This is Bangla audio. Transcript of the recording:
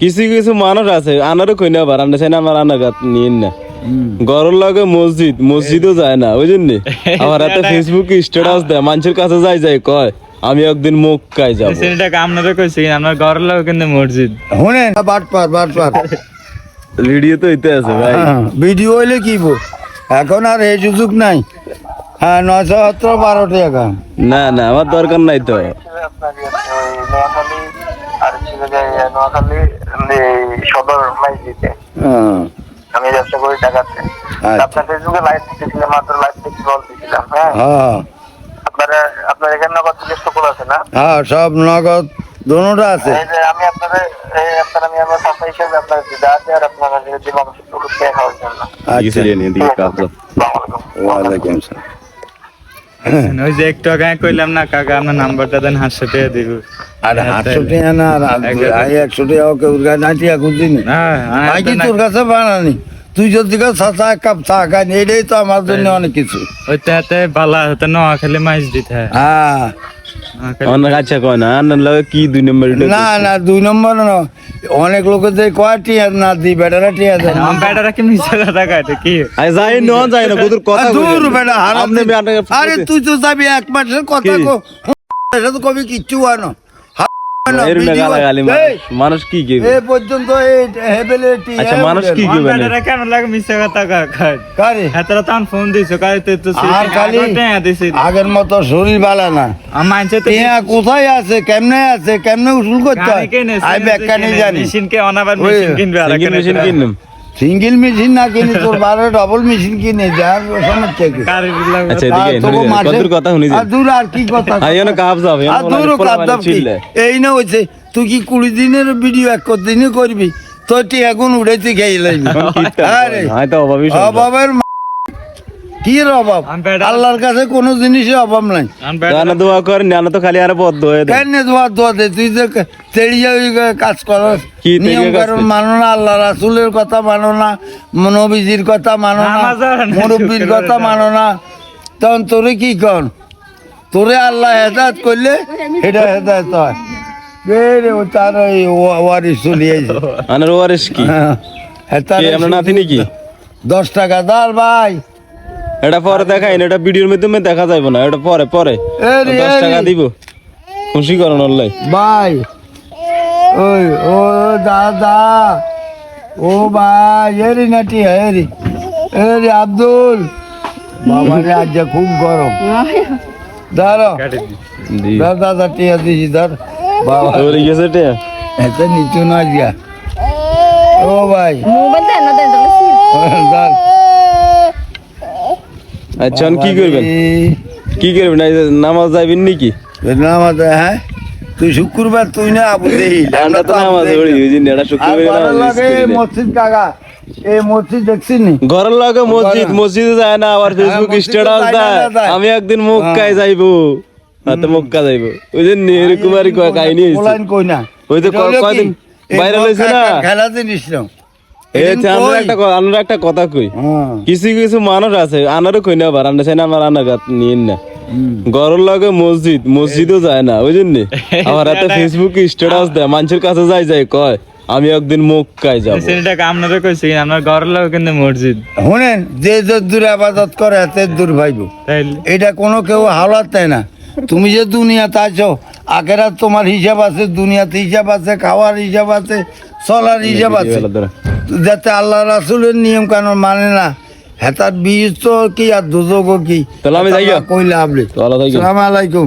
কিছু কিছু মানুষ আছে আনারও কই না আবার আমরা চাই না আমার আনার গাত নিন না ঘরের লগে মসজিদ মসজিদও যায় না বুঝলেন নি আবার হাতে ফেসবুকে স্ট্যাটাস দেয় মানুষের কাছে যাই যাই কয় আমি একদিন মুখ কাই যাব সেটাকে আপনারা কইছি আমার ঘর লোক কিন্তু মসজিদ শুনেন বাটপার বাটপার ভিডিও তো হইতে আছে ভাই হ্যাঁ, ভিডিও হইলে কি বো এখন আর এই সুযোগ নাই হ্যাঁ নয়শো সতেরো বারো টাকা না না আমার দরকার নাই তো আপনার ইয়ে, ওই নোয়াখালী সদর মাইজিতে। হ্যাঁ আমি ব্যবসা করি আচ্ছা। আপনার ফেসবুকে লাইভ দিয়েছিলাম মাত্র লাইভ থেকে বলতেছিলাম হ্যাঁ? হ্যাঁ আপনারা আপনার এখানে নগদ থেকে সকল আছে না? হ্যাঁ সব নগদ দোনোটা আছে। আমি আপনাদের আপনার আমি আমার সাথে হিসেবে আপনার দিদা আছে আর আপনার দিব আমার একটু খেয়ে খাওয়ার জন্য। আচ্ছা। নিয়ে দিকে কাপড় আসসালামু আলাইকুম ওয়ালাইকুম আসসালাম ওই যে একটু আগে কইলাম না কাকা আপনার নাম্বারটা দেন হাসশো দিব। আর আটশো টাকা না একশো টাকা ওকে ওর কাছে নাই টাকা নি। না কি তোর কাছে বানানি। তুই যদি কাছে এক কাপ চা খাই এটাই তো আমার জন্য অনেক কিছু। ওই তাতে বালা হতে নোয়াখালী মাছ দিতে হ্যাঁ। অনেক আচ্ছা কয় না আনার লগে কি দুই নম্বর না না দুই নম্বর না। অনেক লোকের যে কয় টিয়া না দি বেটারা টিয়া দেয়। বেটারা কি কথা কাটে কি? আই যাই ন যাই না কত কথা দূর বেটা হারাম আপনি আরে তুই তো যাবি এক মাসের কথা কো? এটা তো কবি কিচ্ছু হয় না। এর গালাগালি মানুষ- মানুষ কি কি এ পর্যন্ত এই হেবেলে আচ্ছা, মানুষ কি আমার না? কেন লাগে মিশা কথা কাটে কারে? এতরা তখন ফোন দিছো কারে তো তো আর খালি আগের মতো শরীর ভালো না। মানছে তো কোথায় আছে? কেমনে আছে? কেমনে উসুল করতে হয়? আই ব্যাখ্যা নেই জানি। মেশিন কে অনাবার মেশিন কিনবে আর মেশিন কিনলাম। সিঙ্গেল মেশিন না কিনে তোর বারো ডবল মেশিন কিনে যার সমস্যা কি? আচ্ছা এদিকে তোকে কথা শুনি আর দূর আর কি কথা? আই না কাপ যাব আর দূর কাপ দাপ এই না হয়েছে তুই কি কুড়ি দিনের ভিডিও এক দিনে করবি? তোর তুই এখন উড়াইতে গেলে লাইবি। আরে আই তো অভাবই অভাবের কি অভাব? আল্লাহর কাছে কোনো জিনিসের অভাব নাই। বেটারা দোয়া করে না তো খালি আর হয়ে দেয় কেন দোয়া দোয়া দে। তুই যে তেড়ি যাবি কাজ করস। কি নিয়ম কারণ করি? মানো না আল্লাহ রাসুলের কথা মানো না নবীজির কথা মানো না মুরব্বীর কথা। মানো না। তখন তোরে কি কর তোরে আল্লাহ হেদায়ত করলে এটা হেদায়ত হয়। রে, ও তার ওই ওয়া- ওয়ারিস চলিয়েছে আনার ওয়ারিস কি? কে আমরা নাতি নাকি? দশ টাকা। দাল ভাই এটা পরে দেখাই না এটা ভিডিওর মাধ্যমে দেখা যাবে না এটা পরে পরে। দশ টাকা দিব। খুশি করো নল্লাই ভাই। ওই ও দাদা। ও ভাই এরি নাটি এরি। এরি আব্দুল। বাবা রে আজ যে খুব গরম। ধরো কাটে দি। দি ধর দাদা টিয়া দিছি ধর বাবা। তোর গেছে টে এত নিচু না দিয়া। ও ভাই। মোবাইল দেন না দেন ধর আচ্ছা কি করবেন? কি করবেন? নামাজ যাইবেন নাকি? নামাজ হ্যাঁ? তুই শুক্রবার তুই না আবু দেহি আমরা তো নামাজ পড়ি এটা শুক্রবার নামাজ লাগে মসজিদ কাকা এই মসজিদ দেখছিস নি? ঘরের লগে মসজিদ। মসজিদে যায় না আবার ফেসবুক স্ট্যাটাস দেয় আমি একদিন মক্কায় যাইবো। হাতে মক্কা যাইবো। ওই যে এরকম আর কাহিনী হয়েছে। কই না? ওই তো? কয়দিন হয়েছে না? খেলা জিনিস না আমরা একটা আমরা একটা কথা কই। হ্যাঁ। কিছু কিছু মানুষ আছে আনারও কই না আবার আমরা চাই না আমার আনার গাত না। ঘরের লগে মসজিদ মসজিদও যায় না বুঝলেন নি? আবার হাতে ফেসবুকে স্ট্যাটাস দেয় মানুষের কাছে যাই যাই কয় আমি একদিন মক্কায় যাব। সেটাকে আপনারা কইছি আমার ঘর লোক কিন্তু মসজিদ। শুনেন যে যে দূর আবাদত করে এত দূর ভাইব। এটা কোনো কেউ হাওলাত দেয় না। তুমি যে দুনিয়াতে আছো আখেরাত তোমার হিসাব আছে দুনিয়াতে হিসাব আছে খাওয়ার হিসাব আছে চলার হিসাব আছে। যাতে আল্লাহ রাসুলের নিয়ম কানুন মানে না হেতার বীজ তো কি আর দুযোগ কি? তাহলে আমি যাই কইলে আপনি। তাহলে যাই গা। সালাম আলাইকুম।